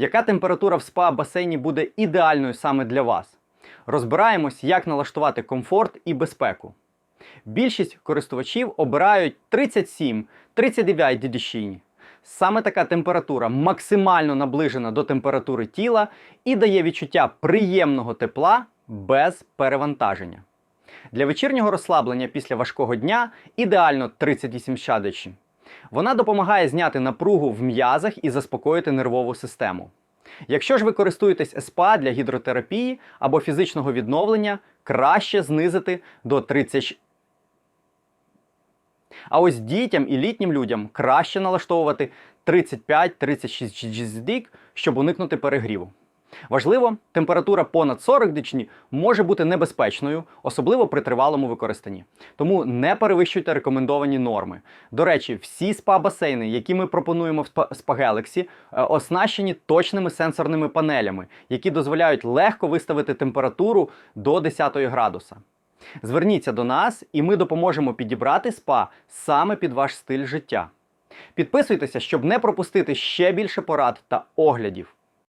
Яка температура в спа-басейні буде ідеальною саме для вас? Розбираємось, як налаштувати комфорт і безпеку. Більшість користувачів обирають 37-39 дідіщині. Саме така температура максимально наближена до температури тіла і дає відчуття приємного тепла без перевантаження. Для вечірнього розслаблення після важкого дня ідеально 38 щадичі. Вона допомагає зняти напругу в м'язах і заспокоїти нервову систему. Якщо ж ви користуєтесь СПА для гідротерапії або фізичного відновлення, краще знизити до 30. А ось дітям і літнім людям краще налаштовувати 35-36 GZD, щоб уникнути перегріву. Важливо, температура понад 40 дичні може бути небезпечною, особливо при тривалому використанні. Тому не перевищуйте рекомендовані норми. До речі, всі спа-басейни, які ми пропонуємо в Galaxy, е, оснащені точними сенсорними панелями, які дозволяють легко виставити температуру до 10 градуса. Зверніться до нас, і ми допоможемо підібрати спа саме під ваш стиль життя. Підписуйтеся, щоб не пропустити ще більше порад та оглядів.